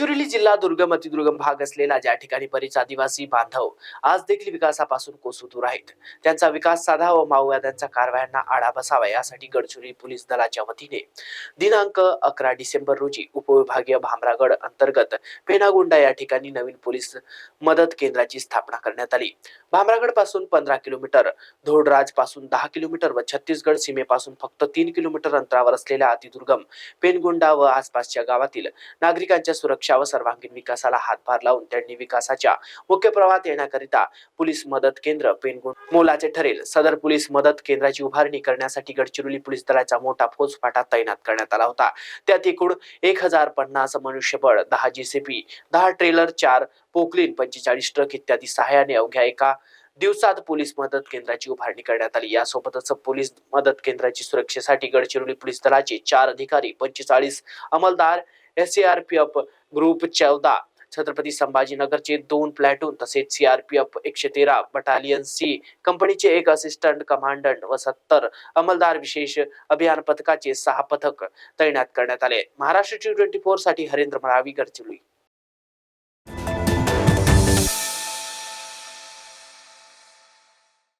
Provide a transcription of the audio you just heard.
गडचिरोली जिल्हा दुर्गम अतिदुर्गम भाग असलेला ज्या ठिकाणी बरीच आदिवासी बांधव आज देखील विकासापासून कोसू दूर आहेत. त्यांचा विकास साधा व माओवाद्यांच्या कारवायांना आळा बसावा यासाठी गडचिरोली पोलीस दलाच्या वतीने दिनांक अकरा डिसेंबर रोजी उपविभागीय भामरागड अंतर्गत पेनागुंडा या ठिकाणी नवीन पोलीस मदत केंद्राची स्थापना करण्यात आली. भामरागडपासून पंधरा किलोमीटर धोडराजपासून दहा किलोमीटर व छत्तीसगड सीमेपासून फक्त तीन किलोमीटर अंतरावर असलेल्या अतिदुर्गम पेनगुंडा व आसपासच्या गावातील नागरिकांच्या सुरक्षा सुरक्षा व सर्वांगीण विकासाला हातभार लावून त्यांनी विकासाच्या मुख्य प्रवाहात येण्याकरिता पोलीस मदत केंद्र पेनगुण मोलाचे ठरेल. सदर पोलीस मदत केंद्राची उभारणी करण्यासाठी गडचिरोली पोलीस दलाचा मोठा फौजफाटा तैनात करण्यात आला होता. त्यात एकूण एक हजार पन्नास मनुष्यबळ दहा जीसीपी दहा ट्रेलर चार पोकलीन पंचेचाळीस ट्रक इत्यादी सहाय्याने अवघ्या एका दिवसात पोलीस मदत केंद्राची उभारणी करण्यात आली. यासोबतच पोलीस मदत केंद्राची सुरक्षेसाठी गडचिरोली पोलीस दलाचे चार अधिकारी पंचेचाळीस अंमलदार एस पी एफ ग्रुप चौदा छत्रपती संभाजीनगरचे दोन प्लॅटून तसेच सीआरपीएफ एकशे तेरा बटालियन सी कंपनीचे एक असिस्टंट कमांडंट व सत्तर अंमलदार विशेष अभियान पथकाचे सहा पथक तैनात करण्यात आले. महाराष्ट्र टी ट्वेंटी फोरसाठी हरेंद्र मरावी गडचिरोली.